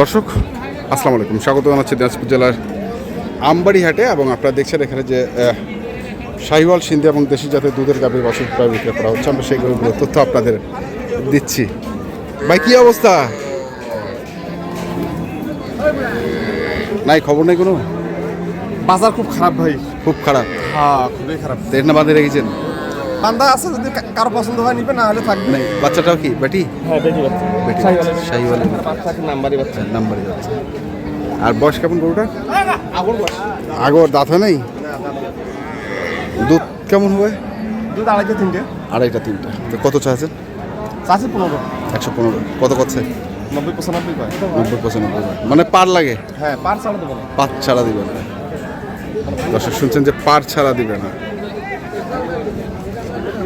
দর্শক আসসালামু আলাইকুম। স্বাগত জানাচ্ছি দিনাজপুর জেলার আমবাড়ি হাটে এবং আপনারা দেখছেন এখানে যে শাহিওয়াল সিন্ধি এবং দেশি জাতের দুধের গাভীর বাছুর প্রায় বিক্রি করা হচ্ছে। আমরা সেইগুলোর তথ্য আপনাদের দিচ্ছি। ভাই কী অবস্থা? নাই খবর নেই কোনো? বাজার খুব খারাপ ভাই। খুব খারাপ? হ্যাঁ খুবই খারাপ। দেড় না বাঁধে রেখেছেন? বান্দা আছে যদি কারও পছন্দ হয় নিবে না হলে থাকবে। নাই বাচ্চাটাও কি? বেটি? হ্যাঁ বেটি বাচ্চা। বেটি শাহিওয়ালের বাচ্চা। নাম্বারই বাচ্চা। নাম্বারই যাচ্ছে আর বয়স কেমন গরুটা আগুন বয়স। আগর দাঁত হয় নাই? দুধ কেমন হবে? দুধ আড়াইতে তিনটে। আড়াইটা তিনটা। তো কত চাচ্ছেন চাষি পনেরো। একশো পনেরো। কত করছে? নব্বই পঁচানব্বই পায় নব্বই পঁচানব্বই মানে পার লাগে? হ্যাঁ পার চালা দেবো না। পার ছাড়া দিবে না। দর্শক শুনছেন যে পার ছাড়া দিবে না।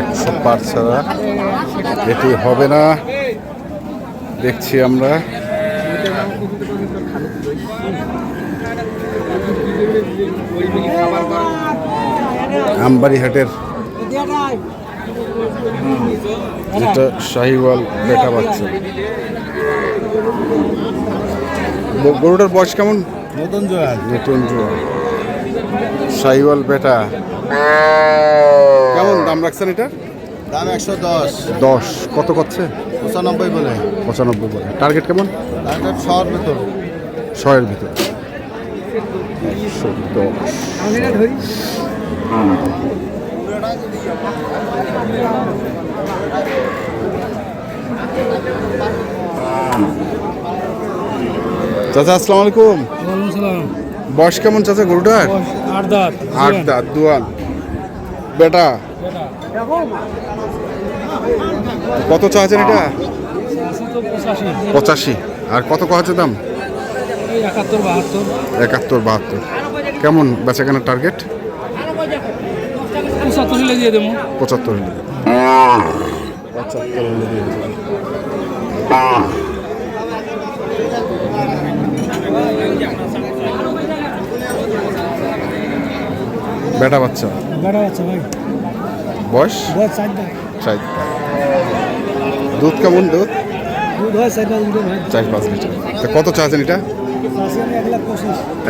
একশো পার ছাড়া এটি হবে না। দেখছি আমরা। আমবাড়ি হাটের যেটা শাহিওয়াল বেটা বাচ্চা গরুটার বয়স কেমন? নতুন জোয়াল নতুন জোয়ান শাহিওয়াল বেটা। কেমন দাম রাখছেন এটা দাম একশো দশ। দশ। কত করছে? পঁচানব্বই বলে। পঁচানব্বই বলে। টার্গেট কেমন? তারপর শহর ভেতর। ছয়ের ভিতরে। একশো দশ। চাচা আসসালামু আলাইকুম। বয়স কেমন চাচা গরুটার? আট দাঁত আট দাঁত দুয়ান। বেটা? কত চাচ্ছেন এটা? পঁচাশি। আর কত কহাচ্ছে দাম? একাত্তর বাহাত্তর। কেমন বেচাকেনার টার্গেট পঁচাত্তর হলে দিয়ে দেবো। পঁচাত্তর হলে পঁচাত্তর হলে দিয়ে দেবেন। বেটা বাচ্চা? বেড়া আছে ভাই। বয়স? বয়স চার দাঁত। চার দুধ কেমন দুধ? দুধ হয় চার পাঁচ লিটার ভাই। চার পাঁচ লিটার। তা কত চাচ্ছেন এটা?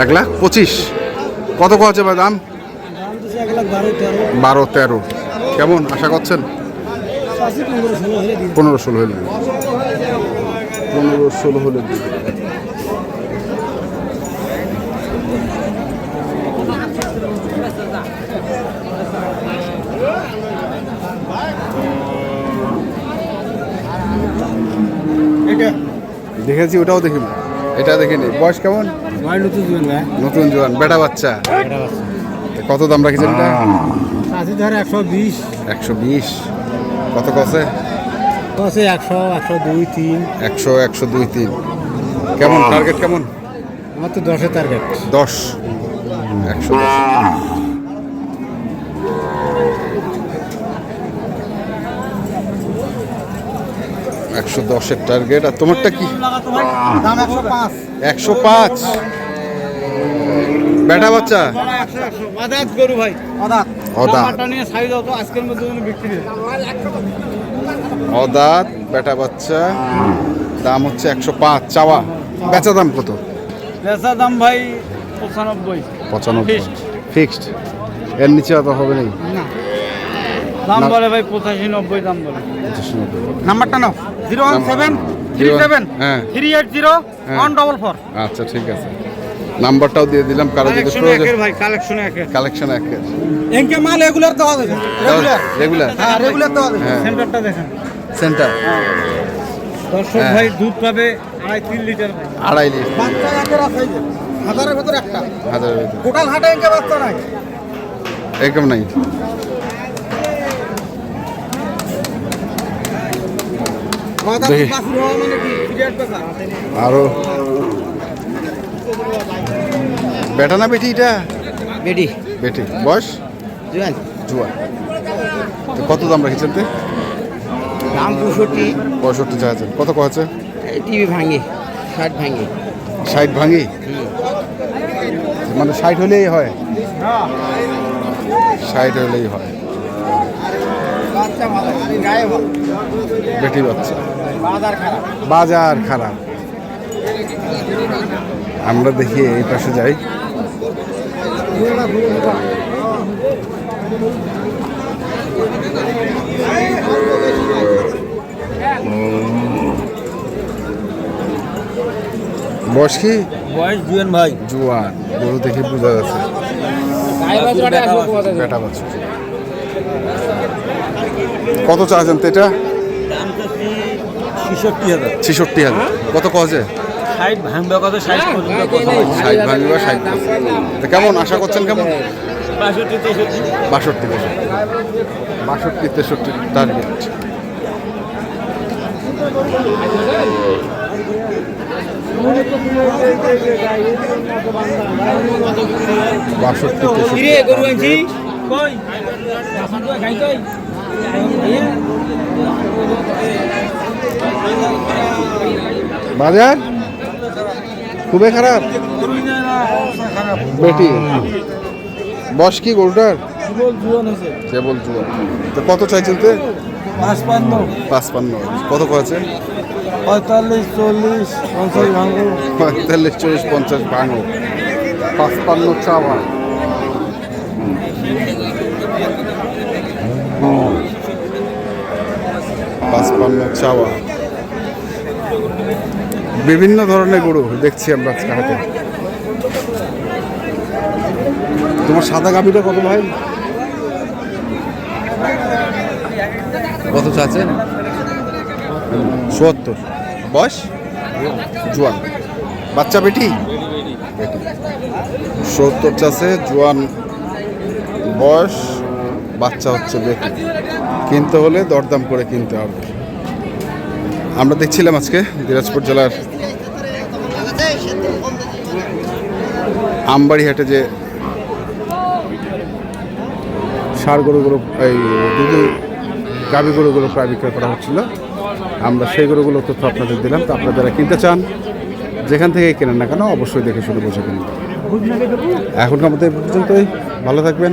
এক লাখ পঁচিশ। পঁচিশ? কত কছে ভাই দাম? বারো তেরো। কেমন? আশা করছেন? পনেরো ষোলো হলে পনেরো ষোলো হলে দিবে। দেখেছি ওটাও দেখিনি এটা দেখিনি বয়স কেমন? নতুন জোয়ান বেটা বাচ্চা? কত দাম রাখিছেন এটা? চাষি ধরে একশো বিশ। একশো বিশ। কত কছে আছে একশো একশো দুই তিন। একশো একশো দুই তিন। কেমন? টার্গেট কেমন? আমার তো দশের টার্গেট দশ। একশো দশ। একশো দশের টার্গেট আর তোমারটা কি? দাম একশো পাঁচ। বেটা বাচ্চা? অদাত। বেটা বাচ্চা। দাম হচ্ছে একশো পাঁচ। চাওয়া। বেচা দাম কত? বেচা দাম ভাই পঁচানব্বই। পঁচানব্বই। ফিক্সড এর নিচে অত হবে না। দাম। বলে ভাই পঁচাশি নব্বই দাম বলে। নাম্বারটা নাও। Zero one seven three seven হ্যাঁ। থ্রি এইট জিরো হ্যাঁ। One double four. আচ্ছা ঠিক আছে। নাম্বারটাও দিয়ে দিলাম কারও যদি কালেকশন প্রয়োজন ভাই কালেকশন একের। কালেকশন একের। এনকে মাল রেগুলার দেওয়া যাবে। রেগুলার রেগুলার হ্যাঁ রেগুলার দেওয়া যাবে। হ্যাঁ। সেন্টারটা দেখেন। সেন্টার দর্শক হ্যাঁ। ভাই দুধ পাবে আড়াই তিন লিটার আড়াই লিটার। বাচ্চা একের আছে হাজারের ভেতর একটা। হাজারের ভিতরে। টোটাল হাটে এনকে বাচ্চা নাই। এরকম নাই। দেখি। মানে আরও। বেটা না বেটি এটা? বেডি বেটি। বয়স? জুয়ান। জুয়া তো কত দাম রেখেছেন তে? দাম পঁয়ষট্টি। পঁয়ষট্টি চাইছেন কত কয়েছে টিভি ভাঙে ষাট ভাঙে। ষাট ভাঙি? মানে ষাট হলেই হয়। ষাট হলেই হয়। বেটি বাচ্চা। বাজার খারাপ। আমরা দেখি এই পাশে যাই। বয়স কি? বয়স জুয়ান ভাই। জুয়ান। গরু দেখে বোঝা যাচ্ছে। কত চাচ্ছেন তো এটা? ছেষট্টি হাজার। কত কজে ষাট ভাঙবে কত? ষাট পর্যন্ত কত ষাট ভাঙি বা ষাট তো কেমন? আশা করছেন কেমন? বাষট্টি তেষট্টি। বাষট্টি তেষট্টি। বাষট্টি তেষট্টি টার্গেট বাষট্টি তেষট্টি। বাজার? খুবই খারাপ? বেটি। বস কি গরুটার? কেবল জুয়া তো কত চাইছেন তো? পাঁচপান্ন। পাঁচপান্ন। কত কয়েছে পঁয়তাল্লিশ চল্লিশ পঞ্চাশ ভাঙবো পঁয়তাল্লিশ চল্লিশ পঞ্চাশ ভাঙো। পাঁচপান্ন চাওয়া। পাঁচপান্ন চাওয়া। বিভিন্ন ধরনের গরু দেখছি আমরা আজকে হাটে। তোমার সাদা গাভিটা কত ভাই? কত চাচ্ছেন চুয়াত্তর। বয়স? জোয়ান। বাচ্চা বেটি? বেটি সত্তর চাষে জোয়ান বয়স বাচ্চা হচ্ছে বেটি। কিনতে হলে দরদাম করে কিনতে হবে। আমরা দেখছিলাম আজকে দিনাজপুর জেলার আমবাড়িহাটে যে সার গরুগুলো, এই দুধের গাভী গরুগুলো প্রায় বিক্রয় করা হচ্ছিল। আমরা সেই গরুগুলো তথ্য আপনাদের দিলাম। তো আপনারা যারা কিনতে চান, যেখান থেকে কেনেন না কেন, অবশ্যই দেখে শুনে বসে কিনবেন এখনকার মতো পর্যন্তই। ভালো থাকবেন।